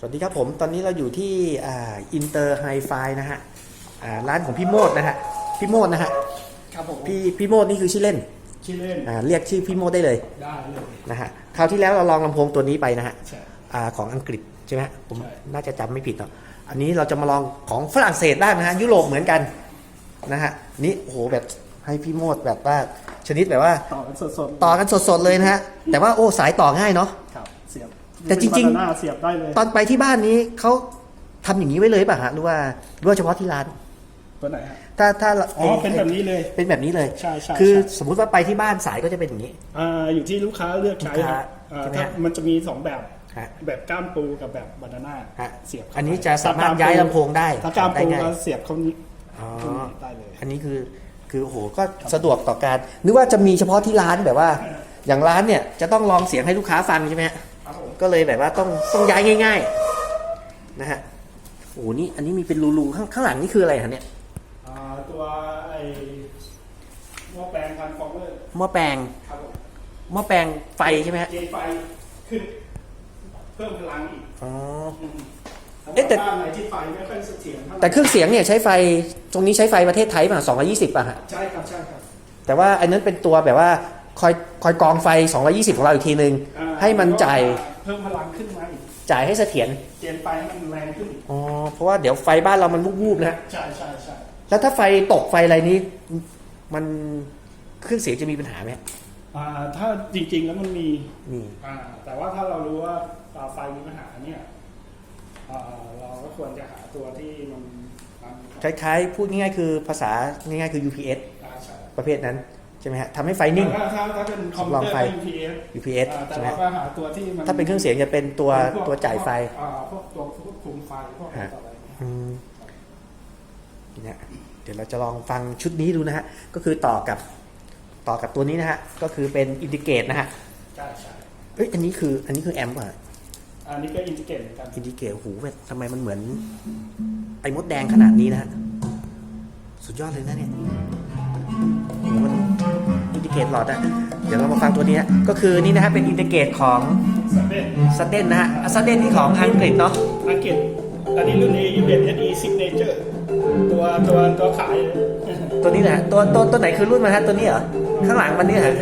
สวัสดีครับผม ตอนนี้เราอยู่ที่อ่าอินเตอร์ไฮไฟนะฮะอ่าร้านของพี่โมดนะฮะ พี่โมดนะฮะ ครับผม พี่พี่โมดนี่คือชื่อเล่น ชื่อเล่น อ่า เรียกชื่อพี่โมดได้เลย ได้เลย นะฮะ คราวที่แล้วเราลองลำโพงตัวนี้ไปนะฮะใช่อ่าของอังกฤษใช่ไหมฮะผมใช่น่าจะจำไม่ผิดเนาะอันนี้เราจะมาลองของฝรั่งเศสบ้างนะฮะ ยุโรปเหมือนกันนะฮะ นี่โอ้โหแบบให้พี่โมดแบบว่าชนิดแบบว่า ต่อกันสดๆ ต่อกันสดๆเลยนะฮะ แต่ว่าโอ้สายต่อง่ายเนาะครับเสียบ แต่จริงๆเป็น banana เสียบได้เลยตอนไปที่บ้านนี้เขาทำอย่างนี้ไว้เลยป่ะฮะหรือว่าหรือว่าเฉพาะที่ร้าน ตัวไหนฮะ ถ้าถ้าอ๋อเป็นแบบนี้เลยเป็นแบบนี้เลยใช่ใช่คือใช่ สมมุติว่าไปที่บ้านสายก็จะเป็นอย่างนี้ อ่าอยู่ที่ลูกค้าเลือกใช้ลูกค้าครับอ่าใช่ไหมถ้าฮะมันจะมีสองแบบฮะแบบก้ามปูกับแบบบานาน่าฮะเสียบเข้าอันนี้ไปจะสามารถย้ายลำโพงได้ถ้าก้ามได้ปูง่าย ก็เสียบเข้านี้อ๋อ ได้เลย อันนี้คือคือโอ้โหก็สะดวกต่อการนึกว่าจะมีเฉพาะที่ร้านแบบว่า อย่างร้านเนี่ยจะต้องลองเสียงให้ลูกค้าฟังใช่ไหมฮะครับผม ก็เลยแบบว่าต้องต้องย้ายง่าย ๆ นะฮะโอ้โหนี่อันนี้มีเป็นรูๆข้างข้างหลังนี่คืออะไรฮะเนี่ยอ่าตัวไอ้หม้อแปลงทันฟอร์เมอร์หม้อแปลงครับผมหม้อแปลงไฟใช่ไหมฮะเกณฑ์ไฟขึ้นเพิ่มพลังอีกอ๋อสำหเอ๊ะรับแต่บ้านไหนที่ไฟไม่ค่อยเสถียรเท่าไหร่แต่เครื่องเสียงเนี่ยใช้ไฟตรงนี้ใช้ไฟประเทศไทยป่ะ220ป่ะฮะ ใช่ครับใช่ครับ แต่ว่าอันนั้นเป็นตัวแบบว่าคอยคอยกรองไฟ 220 ของเราอีกทีนึง อ่าให้มันจ่ายเพิ่มพลังขึ้นมาอีกจ่ายให้เสถียรเกณฑ์ไฟให้มันแรงขึ้นอีกอ๋อเพราะว่าเดี๋ยวไฟบ้านเรามันวูบๆนะใช่ใช่ใช่แล้วถ้าไฟตกไฟอะไรนี้มันเครื่องเสียงจะมีปัญหาไหมอ่าถ้าจริง ๆ แล้วมันมีนี่อ่าแต่ว่าถ้าเรารู้ว่าอ่าไฟมีปัญหาเนี่ยอ่าเราก็ควรจะหาตัวที่มันมันคล้ายๆพูดง่ายๆคือภาษาง่ายๆคือ UPS อ่าใช่ประเภทนั้น ใช่ไหมฮะทำให้ไฟนิ่ง ถ้าถ้าถ้าเป็นคอมพิวลองเตอร์ไฟก็ UPS UPS อ่าแต่ใช่ไหมเราก็หาตัวที่มันถ้าเป็นเครื่องเสียงจะเป็นตัวพกตัวจ่ายไฟ อ่าพวกตัวควบคุมไฟพวกอะไรต่ออะไรเนี่ยอืมเนี่ยเดี๋ยวเราจะลองฟังชุดนี้ดูนะฮะ ก็คือต่อกับต่อกับตัวนี้นะฮะ ก็คือเป็นอินดิเกตนะฮะ ใช่ใช่เอ้ย อันนี้คือ อันนี้คือแอมป์ป่ะอันนี้ก็อินทิเกตเหมือนกันอินดิเกตหูแบบทำไมมันเหมือน ไอ้มดแดงขนาดนี้นะฮะ สุดยอดเลยนะเนี่ยโอ้โหมันอินดิเกตหลอดอะเดี๋ยวเรามาฟังตัวนี้นะก็คือนี่นะฮะเป็นอินดิเกตของสเปนซัดเดนนะฮะซัดเดนที่ของอังกฤษเนาะอังกฤษอันนี้รุ่น A 21 SE Signature ตัวตัวตัวขาย ตัวนี้แหละตัวตัวตัวไหนคือรุ่นมันฮะตัวนี้เหรอข้างหลังมันเนี่ยฮะ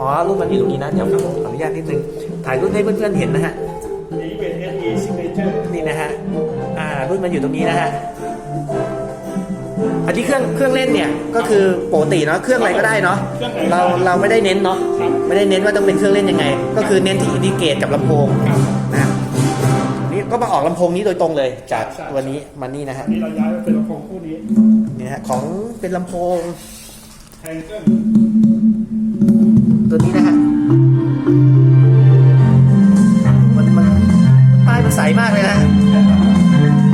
อ๋อรุ่นมันอยู่ตรงนี้นะ เดี๋ยวขออนุญาตนิดนึง ถ่ายรุ่นให้เพื่อนๆเห็นนะฮะ A 21 SE Signature นี่นะฮะ อ่า รุ่นมันอยู่ตรงนี้นะฮะ อันนี้เครื่องเครื่องเล่นเนี่ยก็คือปกติเนาะเครื่องอะไรก็ได้เนาะเราเราไม่ได้เน้นเนาะไม่ได้เน้นว่าต้องเป็นเครื่องเล่นยังไง ก็คือเน้นที่อินดิเกตกับลำโพงนะฮะนี่ก็มาออกลำโพงนี้โดยตรงเลยจากตัวนี้มันนี่นะฮะอันนี้เราย้ายมาเป็นลำโพงคู่นี้นี่ฮะของเป็นลำโพงแทงเกิลตัวนี้นะฮะมันมันป้ายมันใสมากเลยนะฮะ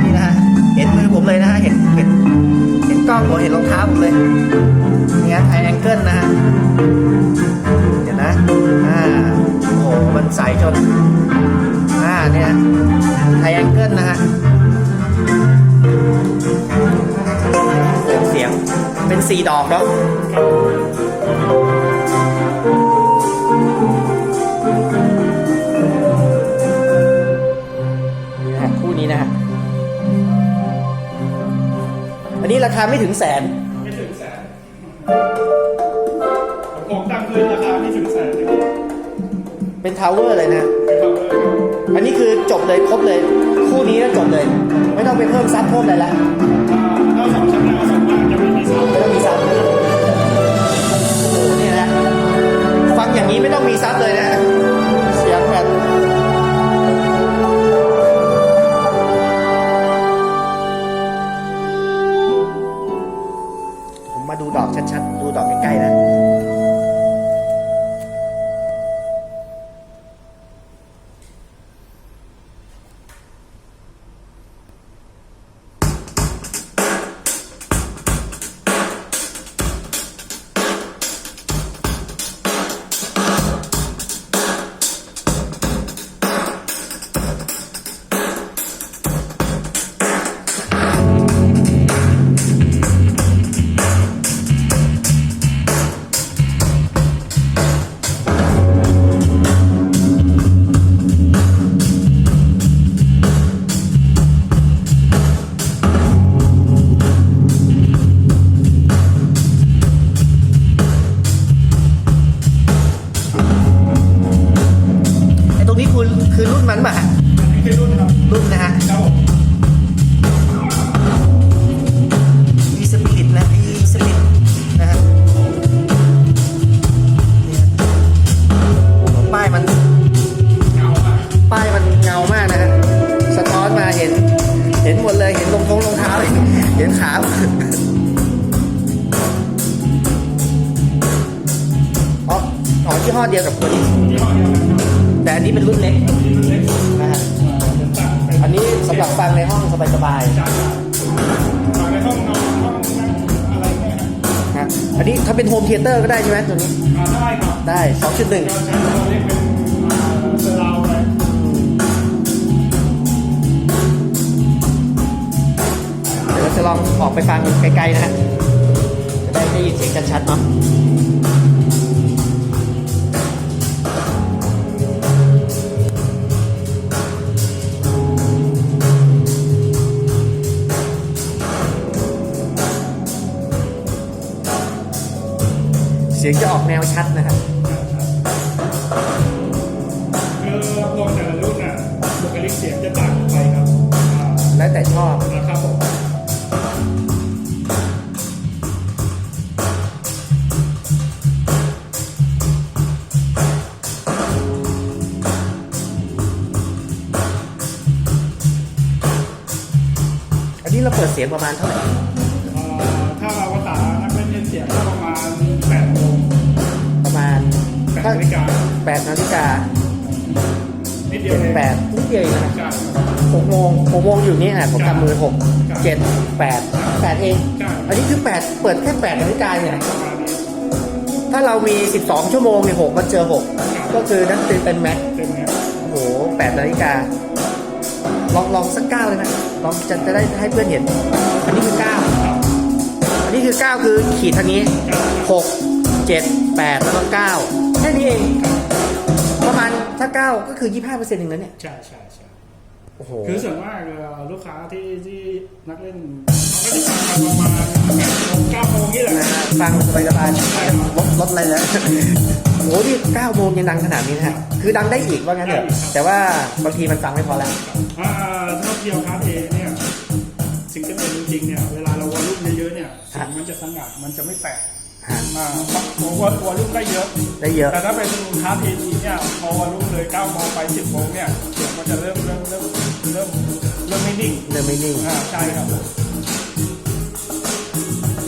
นี่นะฮะเห็นมือผมเลยนะฮะเห็นเห็นเห็น กล้องผมเห็นรองเท้าผมเลยเนี่ยไทแองเกิลนะฮะเดี๋ยวนะอ่าโอ้โหมันใสจนอ่าเนี่ยไทแองเกิลนะฮะเสียงเป็นสี่ดอกเนาะ คาไม่ถึงแสน ไม่ถึงแสนลำโพงตั้งพื้นราคาไม่ถึงแสนเลยเป็นทาวเวอร์เลยนะฮะเป็น cover อันนี้คือจบเลยครบเลย คู่นี้ก็จบเลย ไม่ต้องไปเพิ่มซับเพิ่มอะไรละอ่าถ้าสองชั้นหน้าสองมากจะไม่มีเสาไม่ต้องมีซับโอ้โหนี่นะฮะฟังอย่างนี้ไม่ต้องมีซับเลยนะ รุ่นนะฮะครับผมมีสปิริตนะมีสปิริตนะฮะเนี่ยโอ้โหป้ายมันเงามากป้ายมันเงามากนะฮะสะท้อนมาเห็น เห็นหมดเลยเห็นรองท้องรองเท้าเลยเห็นขาอ๋ออ๋อยี่ห้อเดียวกับตัวนี้ แต่อันนี้เป็นรุ่นเล็กนะฮะอันนี้สำหรับฟังในห้องสบายจานมาในห้องนอนห้องอะไรเนี่ยฮะอันนี้ถ้าเป็นโฮมเทเตอร์ก็ได้ใช่ไหมตัวนี้ได้ครับได้2.1ก็ใช้ตัวเล็กเป็นอ่าเซราวด์เลยเดี๋ยวเราจะลองออกไปฟังไกลๆนะฮะจะได้ได้ยินเสียงชัดๆเนาะ สียงจะออกแนวชัดนะครับคือลงแต่ละรุ่นน่ะบุคลิกเสียงจะต่างกันไปครับอ่าแล้วแต่ชอบนะครับผมอันนี้เราเปิดเสียงประมาณเท่าไหร่เอ่อถ้าเราภาษานักเล่นเล่นเสียงก็ประมาณ ถ้านาฬิกา8นาฬิกานิดเดียวเองแปดนิดเดียวเองนะใช่หกโมงหกโมงอยู่นี่นะผมทำมือหกครับเจ็ดแปดแปดเอง ใช่อันนี้คือแปดเปิดแค่แปดนาฬิกาเนี่ย ประมาณนี้ถ้าเรามี 12 ชั่วโมงเนี่ยหกมันเจอหกก็คือนั่นเป็นเป็นแม็กเต็มเนี่ยโอ้โหแปดนาฬิกา ลองลองสักเก้าเลยนะ ลองจะจะได้ให้เพื่อนเห็น อันนี้คือเก้าครับอันนี้คือเก้าคือขีดทางนี้ใช่หกเจ็ดแปดแล้วก็เก้าแค่นี้เอง ประมาณถ้าเก้าก็คือ 25เปอร์เซ็นต์เองนะเนี่ย ใช่ใช่ใช่โอ้โห คือส่วนมากเอ่อลูกค้าที่ที่นักเล่นเขาก็จะฟังกันประมาณเก้าโมงนี่แหละนะฮะฟังสบายสบายๆลดลดอะไรนะโอ้โหนี่เก้าโมงยังดังขนาดนี้นะฮะ คือดังได้อีกว่างั้นเถอะแต่ว่าบางทีมันฟังไม่พอแล้ว อ่าถ้าเพียวคาร์เอเนี่ยซิงเกิลเองจริงๆเนี่ยเวลาเราวอลลุ่มเยอะๆเนี่ยเสียงมันจะสงัดมันจะไม่แตก ฮะอ่าวอลวอลลุ่มได้เยอะ ได้เยอะ แต่ถ้าเป็นคาร์เอเนี่ยพอวอลลุ่มเลย9โมงไป 10โมงเนี่ยเสียงมันจะเริ่มเริ่มเริ่มเริ่มเริ่มไม่นิ่งเริ่มไม่นิ่ง อ่าใช่ครับ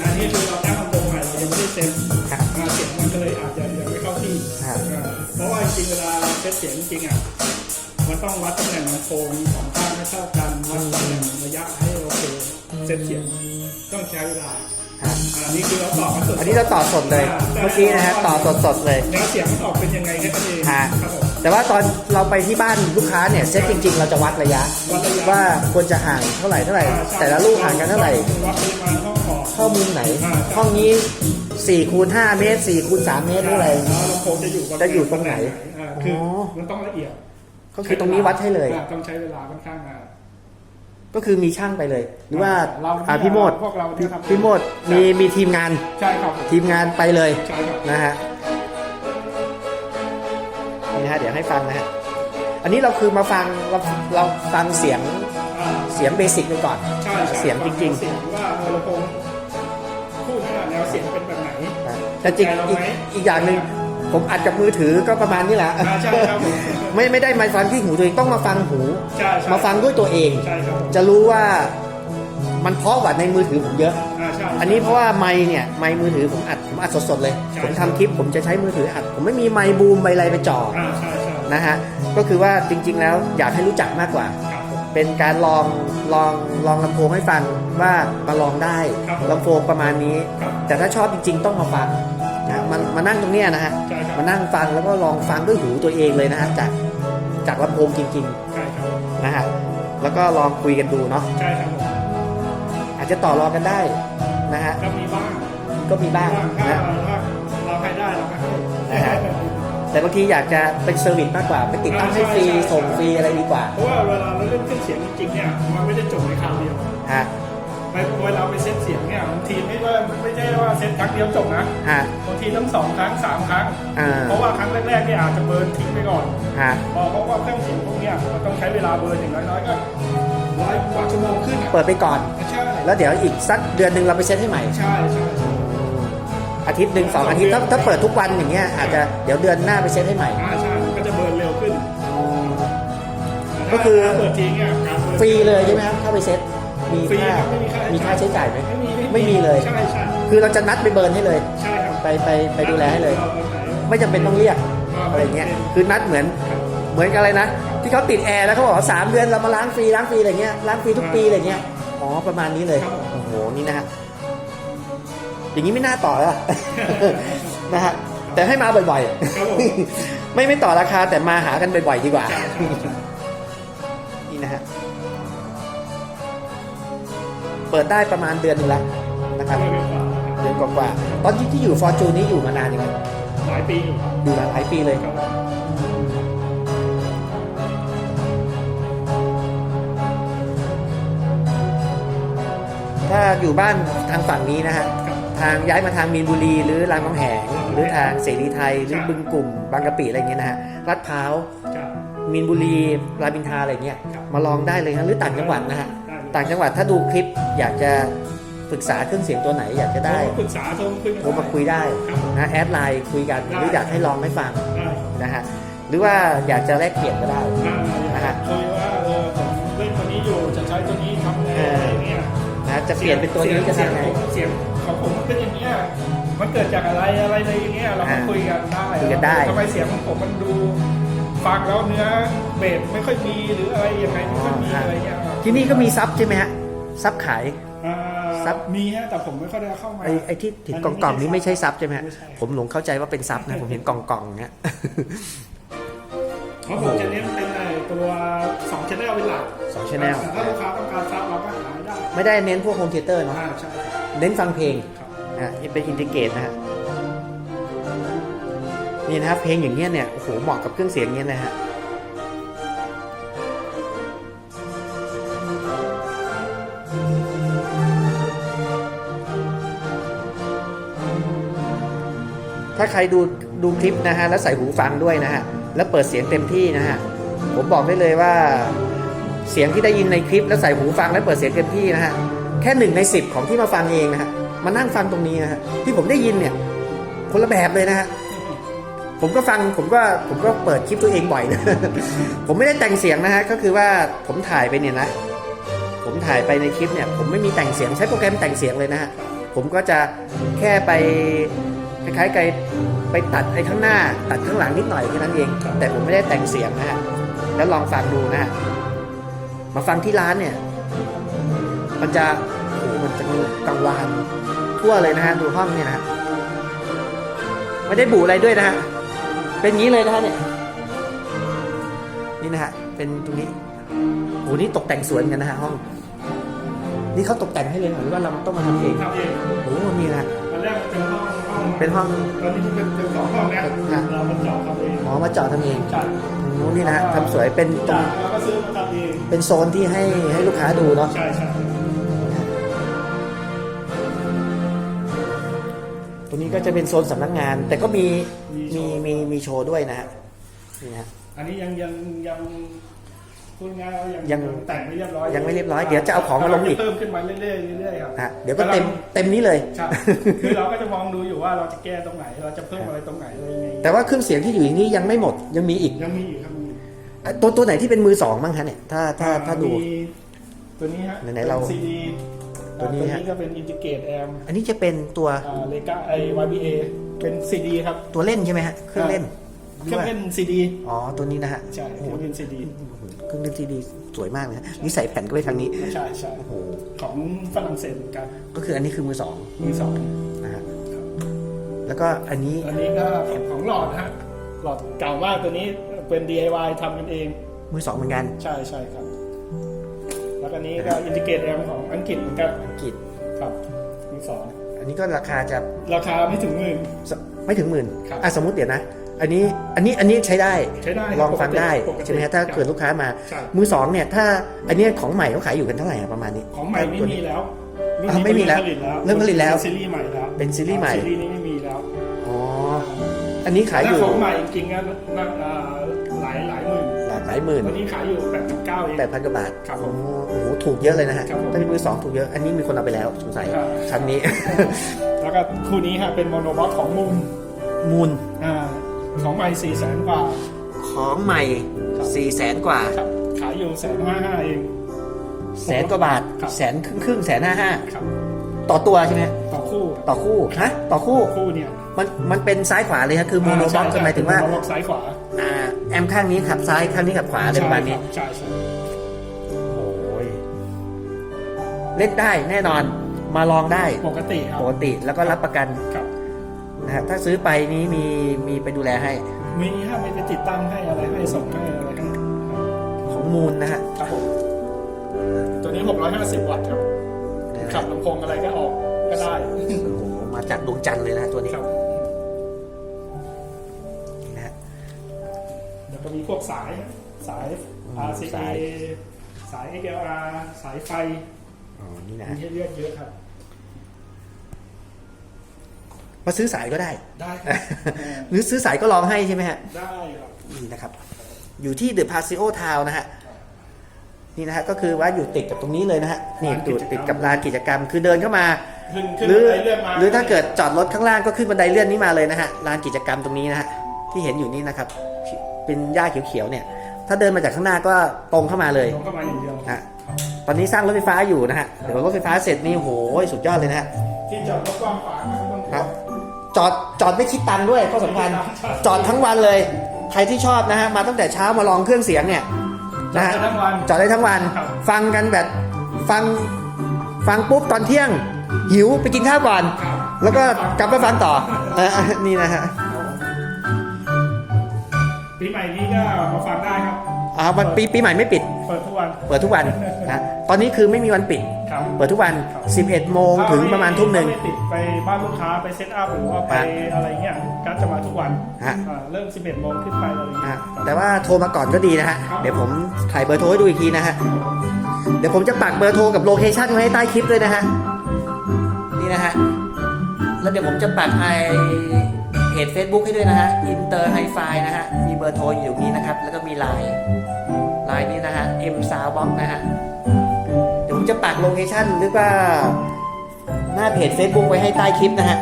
อันนี้คือเราตั้งลำโพงใหม่เรายังไม่ได้เซ็ตครับ อ่าเสียงมันก็เลยอาจจะยังไม่เข้าที่ ครับ อ่าเพราะว่าจริงๆเวลาเซ็ตเสียงจริงๆอะ มันต้องวัดตำแหน่งลำโพงของข้างให้เท่ากันวัดตำแหน่งระยะให้โอเคเซ็ตเสียงต้องใช้เวลา ฮะอันนี้คือเราต่อมาสดๆอันนี้เราต่อสดเลย เมื่อกี้นะฮะต่อสดสดๆเลยแนวเสียงมันออกเป็นยังไงแค่นั้นเองฮะครับผม แต่ว่าตอนเราไปที่บ้านลูกค้าเนี่ยเซ็ตจริง ๆ เราจะวัดระยะ วัดระยะ ว่าควรจะห่างเท่าไหร่เท่าไหร่อ่าใช่แต่ละลูกห่างกันเท่าไหร่ วัดปริมาณห้องออกข้อมูลไหน อ่าใช่ห้องนี้4คูณ5เมตร4คูณ3เมตรหรืออะไร แล้วลำโพงจะอยู่จะอยู่ตรงไหนอ่าคือออ มันต้องละเอียดก็คือตรงนี้วัดให้เลย อ่าต้องใช้เวลาค่อนข้างนาน ก็คือมีช่างไปเลย หรือว่าเราอ่าพี่โมดพวกเราเนี่ยครับพี่โมดมีมีทีมงานใช่ครับผมทีมงานไปเลยใช่ครับนะฮะนี่นะฮะเดี๋ยวให้ฟังนะฮะอันนี้เราคือมาฟังเราเราฟังเสียงอ่าเสียงเบสิกไปก่อนใช่ใช่เสียงจริงเสียงว่าเออลำโพงคู่นี้แนวเสียงเป็นแบบไหนๆนะแต่จริงใจเราอีกไหมอีกอย่างหนึ่ง ผมอัดกับมือถือก็ประมาณนี้แหละอ่าใช่ครับผมไม่ไม่ได้มาฟังที่หูตัวเองต้องมาฟังหูใช่ใช่มาฟังด้วยตัวเองใช่ครับผมจะรู้ว่ามันเพราะกว่าในมือถือผมเยอะอ่าใช่อันนี้เพราะว่าไมค์เนี่ยไมค์มือถือผมอัดผมอัดสดๆเลยใช่ผมทำคลิปผมจะใช้มือถืออัด ผมไม่มีไมค์บูมไมค์อะไรไปจ่ออ่าใช่ใช่นะฮะก็คือว่าจริง ๆ แล้วอยากให้รู้จักมากกว่าครับผมเป็นการลองลองลองลำโพงให้ฟังว่ามาลองได้ครับลำโพงประมาณนี้ครับแต่ถ้าชอบจริง ๆ ต้องมาฟังนะมันมานั่งตรงเนี้ยนะฮะใช่ครับ มานั่งฟังแล้วก็ลองฟังด้วยหูตัวเองเลยนะฮะจากจากลำโพงจริงใช่ครับๆนะฮะแล้วก็ลองคุยกันดูเนาะใช่ครับผมอาจจะต่อรองกันได้นะฮะก็มีบ้างก็มีบ้างถ้านะ ถ้าเราใครได้เราก็ให้นะฮะ แต่บางทีอยากจะเป็นเซอร์วิสมากกว่าไปติดตั้งให้ฟรีใช่ใช่ส่งฟรีอะไรดีกว่าเพราะว่าเวลาเราเล่นเครื่องเสียงจริงๆเนี่ยมันไม่ได้จบในคราวเดียวฮะไป เวลาไปเซตเสียงเนี่ยบางทีไม่ว่าไม่ใช่ว่าเซตครั้งเดียวจบนะฮะ บางทีต้องสองครั้งสามครั้ง อ่า เพราะว่าครั้งแรกๆเนี่ยอาจจะเบิร์นทิ้งไปก่อน ฮะเพราะเพราะว่าเครื่องเสียงพวกเนี้ยมันต้องใช้เวลาเบิร์นอย่างน้อยๆก็ร้อยกว่าชั่วโมงขึ้นอะเปิดไปก่อนใช่แล้วเดี๋ยวอีกสักเดือนหนึ่งเราไปเซ็ตให้ใหม่ใช่ใช่ใช่อาทิตย์หนึ่งสองอาทิตย์ถ้าถ้าเปิดทุกวันอย่างเงี้ยอาจจะเดี๋ยวเดือนหน้าไปเซ็ตให้ใหม่ อ่าใช่มันก็จะเบิร์นเร็วขึ้นก็คือ ถ้าเปิดจริงอะการบิร์นฟรีเลยใช่ไหมครับเข้าไปเซ็ต มีฟรีค่าครับไม่มีค่ามีค่าใช้จ่ายไหมไม่มีไม่มีเลย ใช่ใช่คือเราจะนัดไปเบิร์นให้เลย ใช่ครับไปไปไปดูแลให้เลย อาไหน ไม่จำเป็นต้องเรียกอ่าอะไรเงี้ย คือนัดเหมือนเหมือนกันอะไรนะ ที่เขาติดแอร์แล้วเขาบอกว่าสามเดือนเรามาล้างฟรีล้างฟรีอะไรเงี้ยล้างฟรีทุกปีอะไรเงี้ย อ๋อประมาณนี้เลยโอ้โห นี่นะฮะ อย่างนี้ไม่น่าต่อแล้วนะฮะ แต่ให้มาบ่อยครับผม ๆ ไม่ไม่ต่อราคาแต่มาหากันบ่อยๆดีกว่า ใช่ใช่ใช่ ปิดได้ประมาณเดือนหนึงแล้วนะครับไม่เป็นไรเดือนกว่าๆตอนที่ที่อยู่ฟอร์จูนนี้อยู่มานานยังไงหลายปีอยู่ครับอยู่มาหลายปีเลยครับผมถ้าอยู่บ้านทางฝั่งนี้นะฮะครับทางย้ายมาทางมีนบุรี หรือรามคำแหงหรือทางเสรีไทยหรือบึงกลุ่ม บางกะปิอะไรเงี้ยนะฮะลาดพร้าวใช่มีนบุรีรามอินทราอะไรเงี้ยครับ มาลองได้เลยนะหรือต่างจังหวัดนะฮะได้เลย ต่างจังหวัดถ้าดูคลิปอยากจะปรึกษาเครื่องเสียงตัวไหนอยากจะได้โทรมาปรึกษาโทรมาคุยกันโทรมาคุยได้ครับผมนะแอดไลน์คุยกันได้หรืออยากให้ลองให้ฟังได้ครับนะฮะหรือว่าอยากจะแลกเปลี่ยนก็ได้ อ่านะฮะ คุยว่าเออผมเล่นตัวนี้อยู่จะใช้ตัวนี้ทำไงเออออะไรเงี้ยนะจะเปลี่ยนเป็นตัวนี้จะเสียงทำไงผมเสียงของผมมันเป็นอย่างเงี้ยมันเกิดจากอะไรอะไรอะไรอย่างเงี้ยเราก็อ่าคุยกันได้คุยกันได้ ทำไมเสียงของผมมันดู ฟังแล้วเนื้อเบสไม่ค่อยมีหรืออะไรยังไงไม่ค่อยมีอะไรเงี้ยครับ ที่นี่ก็มีซับใช่ไหมฮะซับขาย อ่าซับ มีฮะแต่ผมไม่ค่อยได้เอาเข้ามา ไอ้ไอ้ที่ถึงกล่องกล่องๆนี้ไม่ใช่ซับใช่ไหมฮะไม่ใช่ ผมหลงเข้าใจว่าเป็นซับนะผมเห็นกล่องกล่องๆเนี้ย เพราะผมจะเน้นเป็นไอ้ตัวสองชแนลเป็นหลักสอง channel แต่ถ้าลูกค้าต้องการซับเราก็หาไม่ได้ไม่ได้เน้นพวกโฮมเทเตอร์เนาะอ่าใช่ครับเน้นฟังเพลง ครับนะฮะนี่เป็นอินทิเกตนะฮะนี่นะครับเพลงอย่างเงี้ยเนี่ยโอ้โหเหมาะกับเครื่องเสียงเงี้ยนะฮะาใครดูดูคลิปนะฮะแล้วใส่หูฟังด้วยนะฮะแล้วเปิดเสียงเต็มที่นะฮะผมบอกได้เลยว่าเสียงที่ได้ยินในคลิปแล้วใส่หูฟังแล้วเปิดเสียงเต็มที่นะฮะแค่หนึ่งในสิบของที่มาฟังเองนะฮะมานั่งฟังตรงนี้นะฮะที่ผมได้ยินเนี่ย คนละแบบเลยนะฮะผมก็ฟังผมก็ผมก็เปิดคลิปตัวเองบ่อยนะผมไม่ได้แต่งเสียงนะฮะก็คือว่าผมถ่ายไปเนี่ยนะผมถ่ายไปในคลิปเนี่ย ผมไม่มีแต่งเสียงใช้โปรแกรมแต่งเสียงเลยนะฮะผมก็จะแค่ไป คล้ายๆกับไปตัดไอ้ข้างหน้า ตัดข้างหลังนิดหน่อยแค่นั้นเอง แต่ผมไม่ได้แต่งเสียงนะฮะแล้วลองฟังดูนะฮะมาฟังที่ร้านเนี่ย มันจะโอ้โหมันจะมีกังวาน ทั่วเลยนะฮะดูห้องเนี่ยนะฮะไม่ได้บูอะไรด้วยนะฮะเป็นอย่างนี้เลยนะฮะเนี่ยนี่นะฮะเป็นตรงนี้โอ้โหนี่ตกแต่งสวยเหมือนกันนะฮะห้อง นี่เขาตกแต่งให้เลยเหรือว่าเราต้องมาทำเองทำเองโอ้โหนี่นะฮะตอนแรกมันเป็นห้องห้อง เป็นห้องตอนนี้เป็นเป็นสองห้องนะฮะเรามันเจาะทำเองหมอมาเจาะทำเองจัดโอ้โหนี่นะฮะทำสวยเป็นตรจังดแล้วก็ซื้อมาทำเองเป็นโซนที่ให้ให้ลูกค้าดูเนาะ ใช่ใช่ตรงนี้ก็จะเป็นโซนสำนักงาน แต่ก็มีมีมีมีโชว์ด้วยนะฮะนี่นะฮะอันนี้ยังยังยัง พูดง่ายๆว่ายังยังแต่งไม่เรียบร้อยยังไม่เรียบร้อยเดี๋ยวจะเอาของมาลงอีก เพิ่มขึ้นมาเรื่อยๆเรื่อยๆครับฮะเดี๋ยวก็เต็มเต็มนี้เลยใช่คือเราก็จะมองดูอยู่ว่าเราจะแก้ตรงไหน เราจะเพิ่มอะไรตรงไหนอะไรยังไงแต่ว่าเครื่องเสียงที่อยู่อย่างนี้ยังไม่หมดยังมีอีกยังมีอีกครับมีอะตัวตัวไหนที่เป็นมือสองบ้างฮะเนี่ยถ้าถ้าถ้าดู มีตัวนี้ฮะไหนๆเราซีดีตัวนี้ตัวฮะนี้ก็เป็นอินทิเกตแอมอันนี้จะเป็นตัวเลกาไอ YBA เป็นซีดีครับ ตัวเล่นใช่ไหมฮะเครื่องเล่นเครื่องเล่นซีดีอ๋อตัวนี้นะฮะใช่เคโอ้โหรื่องเล่นซีดีเค รื่องเล่นที่ดีสวยมากเลยฮะนี่ใส่แผ่นก็ไปทางนี้ ใช่ใช่โอ้โห ของฝรั่งเศสเหมือนกันก็คืออันนี้คือมือสองมือสองนะฮะ แล้วก็อันนี้ อันนี้ก็ของของหลอดฮะหลอดเก่ามากตัวนี้เป็น DIY ทำกันเอง มือสองเหมือนกัน ใช่ใช่ครับ แล้วก็นี้ก็อินทิเกตแอมของอังกฤษเหมือนกันอังกฤษ ครับมือสอง อันนี้ก็ราคาจะราคาไม่ถึงหมื่น สไม่ถึงหมื่นครับ อะสมมติเดี๋ยวนะ อันนี้อันนี้อันนี้ใช้ได้ใช้ได้ลองฟังได้ปกติใช่ไหมฮะถ้าครับเกิดลูกค้ามาใช่มือสองเนี่ยถ้าอันเนี้ยของใหม่เขาขายอยู่กันเท่าไหร่อะประมาณนี้ ของใหม่ไม่ตัวมีนี้แล้วอ่าไม่มีแล้วเริ่มผลิตแล้วเป็นซีรีส์ใหม่แล้วเป็นซีรีส์ใหม่ซีรีส์นี้ไม่มีแล้วอ๋ออันนี้ขายอยู่แล้วของใหม่จริงๆนะน่าอ่าหลายหลายายหมื่นวันนี้ขายอยู่แปดพันเก้าเองแปดพันกว่าบาทครับผมโอ้โหถูกเยอะเลยนะฮะครับผมถ้าเป็นมือสองถูกเยอะอันนี้มีคนเอาไปแล้วสงสัยครับคันนี้ แล้วก็คู่นี้ฮะเป็นโมโนบล็อกของมุมมูลอ่า ของใหม่สี่แสนกว่า ของใหม่ครับสี่แสนกว่า ครับ ขายอยู่แสนห้าห้าเอง แสนกว่าบาท ครับ แสนครึ่งครึ่งแสนห้าห้าครับ ต่อตัวใช่ไหมต่อคู่ต่อคู่ฮะต่อคู่ คู่เนี่ยมันมันเป็นซ้ายขวาเลยครับคือโมโนบล็อกใช่หมายถึงว่าโมโนบล็อกซ้ายขวาอ่าแอมข้างนี้ขับซ้ายข้างนี้ขับขวาอะไรประมาณนี้ใช่ใช่โอ้ยเล่นได้แน่นอนมาลองได้ปกติครับปกติแล้วก็รับประกัน ครับ นะฮะถ้าซื้อไปนี้มีมีไปดูแลให้ มีฮะมีไปติดตั้งให้อะไรให้ส่งให้อะไรให้ของมูลนะฮะครับผมตัวนี้ 650 วัตต์ครับขับลำโพงอะไรก็ออกก็ได้โอ้โหมาจากดวงจันทร์เลยนะฮะตัวนี้ครับนะฮะแล้วก็มีพวกสายสายอืม RCA สายสาย XLR สายไฟอ๋อนี่นะมีให้เลือกเยอะครับ มาซื้อสายก็ได้ ได้ครับเออหรือซื้อสายก็ลองให้ใช่ไหมฮะ ได้ครับ นี่นะครับ อยู่ที่เดอะพาซิโอทาวนะฮะ นี่นะฮะก็คือว่าอยู่ติดกับตรงนี้เลยนะฮะ นี่อยู่ติดกับลานกิจกรรม คือเดินเข้ามาขึ้นขึ้นหรือบันไดเลื่อนมา หรือถ้าเกิดจอดรถข้างล่างก็ขึ้นบันไดเลื่อนนี้มาเลยนะฮะ ลานกิจกรรมตรงนี้นะฮะ ที่เห็นอยู่นี่นะครับ เป็นหญ้าเขียวๆเนี่ย ถ้าเดินมาจากข้างหน้าก็ตรงเข้ามาเลย ลงเข้ามาอย่างเดียว นะฮะตอนนี้สร้างรถไฟฟ้าอยู่นะฮะ เดี๋ยวรถไฟฟ้าเสร็จนี่โหสุดยอดเลยนะฮะ ที่จอดรถกว้างขวางนะครับต้องครับ จอดจอดไม่คิดตังค์ด้วยข้อสำคัญจอดทั้งวันเลย ใครที่ชอบนะฮะมาตั้งแต่เช้ามาลองเครื่องเสียงเนี่ยจอดนะฮะได้ทั้งวันจอดได้ทั้งวันครับฟังกันแบบฟังฟังปุ๊บตอนเที่ยง หิวไปกินข้าวก่อนครับแล้วก็กลับมาฟังต่อเออนี่นะฮะปีใหม่นี้ก็มาฟังได้ครับ อ่าวันปีปีใหม่ไม่ปิด เปิดทุกวัน เปิดทุกวันนะตอนนี้คือไม่มีวันปิด ครับเปิดทุกวัน11 โมงถึงประมาณทุ่มหนึ่ง ถ้าไม่ติดไปบ้านลูกค้าไปเซตอัพหรือว่าไปฮะอะไรเงี้ยก็จะมาทุกวันฮะ อ่าเริ่ม 11โมงขึ้นไปอะไรเงี้อะย แต่ว่าโทรมาก่อนก็ดีนะฮะ เดี๋ยวผมถ่ายเบอร์โทรให้ดูอีกทีนะฮะ เดี๋ยวผมจะปักเบอร์โทรกับโลเคชั่นไว้ให้ใต้คลิปด้วยนะฮะ นี่นะฮะ แล้วเดี๋ยวผมจะปักไอเพ จ Facebook ให้ด้วยนะฮะอินเตอร์ไฮไฟนะฮะมีเบอร์โทรอยู่ตรงนี้นะครับ แล้วก็มีไลน์ไลน์นี้นะฮะ M s o u n d b o x นะฮะเดี๋ยวผมจะปักโลเคชั่นหรือว่าหน้าเพจ Facebook ไว้ให้ใต้คลิปนะฮะ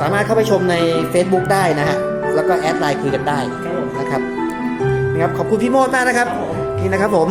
สามารถเข้าไปชมใน Facebook ได้นะฮะ แล้วก็แอดไลน์คุยกันได้ครับผมนะครับนะครับ ขอบคุณพี่โมดมากนะครับครับผมนี่นะครับผม